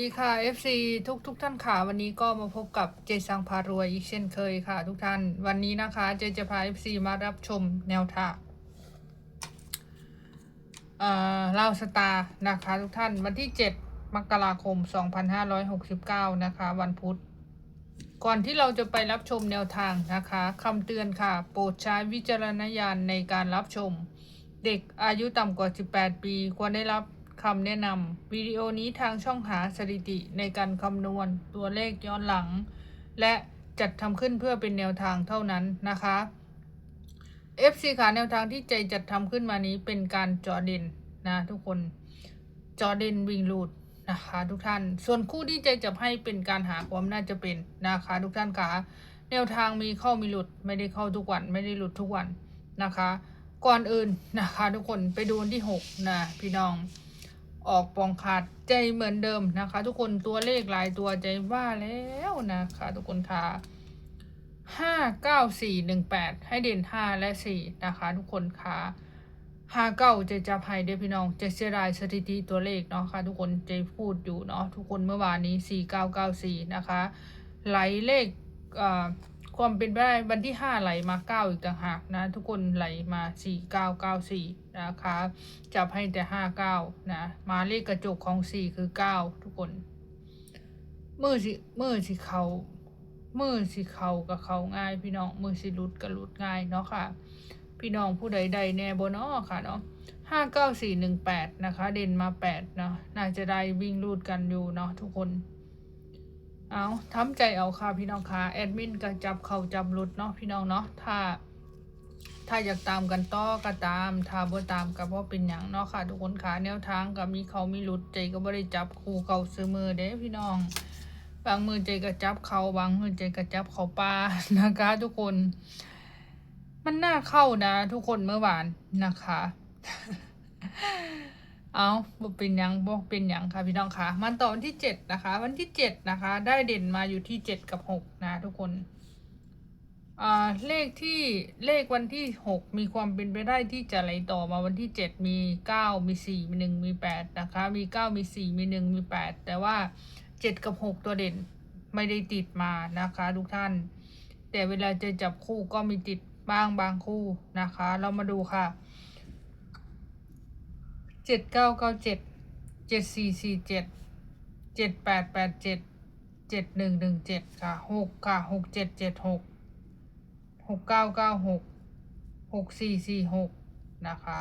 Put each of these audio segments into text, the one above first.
ดีค่ะ FC ทุกทุกท่านค่ะ วันนี้ก็มาพบกับเจสังพารวยอีกเช่นเคยค่ะ ทุกท่านวันนี้นะคะ เจจะพา FC มารับชมแนวทางเอ่อเล่าสตาร์นะคะ ทุกท่านวันที่ 7 มกราคม 2569 นะคะ วันพุธ ก่อนที่เราจะไปรับชมแนวทางนะคะคำเตือนค่ะ โปรดใช้วิจารณญาณในการรับชม เด็กอายุต่ำกว่า 18 ปี ควรได้รับ คำแนะนำวิดีโอนี้ทางช่องหาสถิติในการคำนวณตัวเลขย้อนหลัง และจัดทำขึ้นเพื่อเป็นแนวทางเท่านั้นนะคะ FC ขาแนวทางที่ใจจัดทำขึ้นมานี้เป็นการจอเด่นนะทุกคนจอเด่นวิ่งลูดนะคะทุกท่าน ส่วนคู่ที่ใจจับให้เป็นการหาความน่าจะเป็นนะคะทุกท่านคะแนวทางมีเข้ามีหลุดไม่ได้เข้าทุกวัน ไม่ได้หลุดทุกวันนะคะ ก่อนอื่นนะคะ ทุกคนไปดูวันที่ 6 นะ พี่น้อง ออกปองขาดใจเหมือนเดิมนะคะ ทุกคนตัวเลขหลายตัวใจว่าแล้วนะคะ ทุกคนค่ะห้าเก้าสี่หนึ่งแปดให้เด่นห้าและสี่นะคะ ทุกคนค่ะห้าเก้าจะจับให้เด้อพี่น้องจะเสียดายสถิติตัวเลขเนาะค่ะทุกคนใจพูดอยู่เนาะทุกคนเมื่อวานนี้สี่เก้าเก้าสี่นะคะไหลเลขเอ่อ ความเป็นไปได้วันที่ 5 ไหลมา 9 อีกต่างหากนะ ทุกคนไหลมา 4 9 9 4 นะคะ จับให้แต่ 5 9 นะ มาเลขกระจกของ 4 คือ 9 ทุกคนมือสิมือสิเขามือสิเขากับเขาง่าย พี่น้องมือสิรุดกับรุดง่ายเนาะค่ะ พี่น้องผู้ใดใดแน่บนอ้อค่ะเนาะห้าเก้าสี่หนึ่งแปดนะคะ เด่นมาแปดเนาะน่าจะได้วิ่งรูดกันอยู่เนาะทุกคน เอาทำใจเอาค่ะพี่น้องค่ะแอดมินก็จับเขาจับรุดเนาะพี่น้องเนาะถ้า ถ้าอยากตามกันต่อก็ตาม ถ้าบ่ตามก็บ่เป็นหยังเนาะค่ะทุกคนค่ะแนวทางก็มีเขามีหลุดใจก็บ่ได้จับคู่เขาซื้อมือเด้พี่น้อง บางมือใจก็จับเขาบางมือใจก็จับเขาปลานะคะ ทุกคน มันน่าเข้านะ ทุกคนเมื่อวานนะคะ เอาบเป็นยังบเป็นยังค่ะพี่น้องคะมันต่อวันที่เจ็ดนะคะ วันที่เจ็ดนะคะ ได้เด่นมาอยู่ที่เจ็ดกับหกนะทุกคนอ่าเลขที่เลขวันที่หกมีความเป็นไปได้ที่จะไหลต่อมาวันที่เจ็ดมีเก้ามีสี่มีหนึ่งมีแปดนะคะ มีเก้ามีสี่มีหนึ่งมีแปดแต่ว่าเจ็ดกับหกตัวเด่นไม่ได้ติดมานะคะ ทุกท่าน แต่เวลาจะจับคู่ก็มีติดบ้างบางคู่นะคะ เรามาดูค่ะ จ็ดเก้าเก้าเจ็ดเจ็ดสี่สี่เจ็ดเจ็ดแปดแปดเจ็ดเจ็ดหนึ่งหนึ่งเจ็ดค่ะหกค่ะหกเจ็ดเจ็ดหกหกเก้าเก้าหกหกสี่สี่หกนะคะ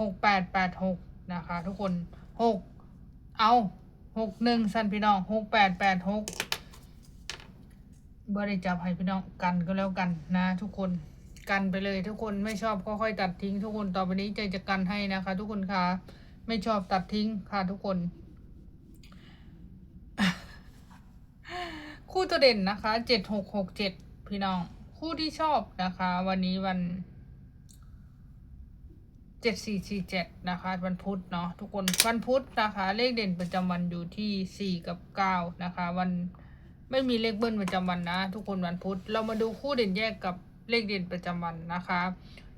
หกแปดแปดหกนะคะ ทุกคนหกเอาหกหนึ่งสันพี่น้องหกแปดแปดหกบริจับให้พี่น้องกันก็แล้วกันนะทุกคน กันไปเลย ทุกคนไม่ชอบก็ค่อยตัดทิ้ง ทุกคนต่อไปนี้ใจจะกันให้นะคะ ทุกคนคะไม่ชอบตัดทิ้งค่ะทุกคน คู่ตัวเด่นนะคะเจ็ดหกหกเจ็ดพี่น้อง คู่ที่ชอบนะคะ วันนี้วันเจ็ดสี่สี่เจ็ดนะคะวันพุธเนาะทุกคนวันพุธนะคะ เลขเด่นประจำวันอยู่ที่สี่กับเก้านะคะ วันไม่มีเลขเบิ้ลประจำวันนะ ทุกคนวันพุธเรามาดูคู่เด่นแยกกับ เลขเด่นประจำวันนะคะ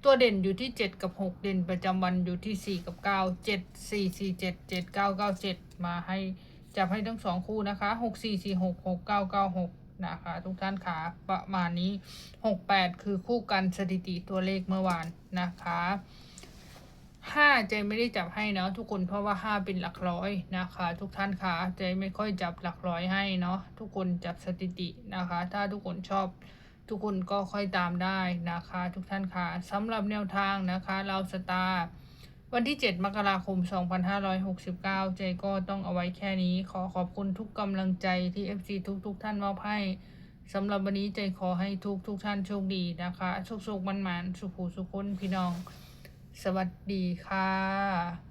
ตัวเด่นอยู่ที่เจ็ดกับหกเด่นประจำวันอยู่ที่สี่กับเก้าเจ็ดสี่สี่เจ็ดเจ็ดเก้าเก้าเจ็ดมาให้จับให้ทั้งสองคู่นะคะหกสี่สี่หกหกเก้าเก้าหกนะคะทุกท่านขาประมาณนี้หกแปดคือคู่กันสถิติตัวเลขเมื่อวานนะคะห้าใจไม่ได้จับให้เนาะทุกคนเพราะว่าห้าเป็นหลักร้อยนะคะ ทุกท่านคะใจไม่ค่อยจับหลักร้อยให้เนาะทุกคนจับสถิตินะคะ ถ้าทุกคนชอบ ทุกคนก็ค่อยตามได้นะคะ ทุกท่านค่ะสำหรับแนวทางนะคะเราสตาร์วันที่ 7 มกราคม 2569 ใจก็ต้องเอาไว้แค่นี้ ขอขอบคุณทุกกำลังใจที่ FC ทุกทุกท่านมอบให้สำหรับวันนี้ใจขอให้ทุกทุกท่านโชคดีนะคะสุขๆมันๆสุขหูสุขคนพี่น้อง สวัสดีค่ะ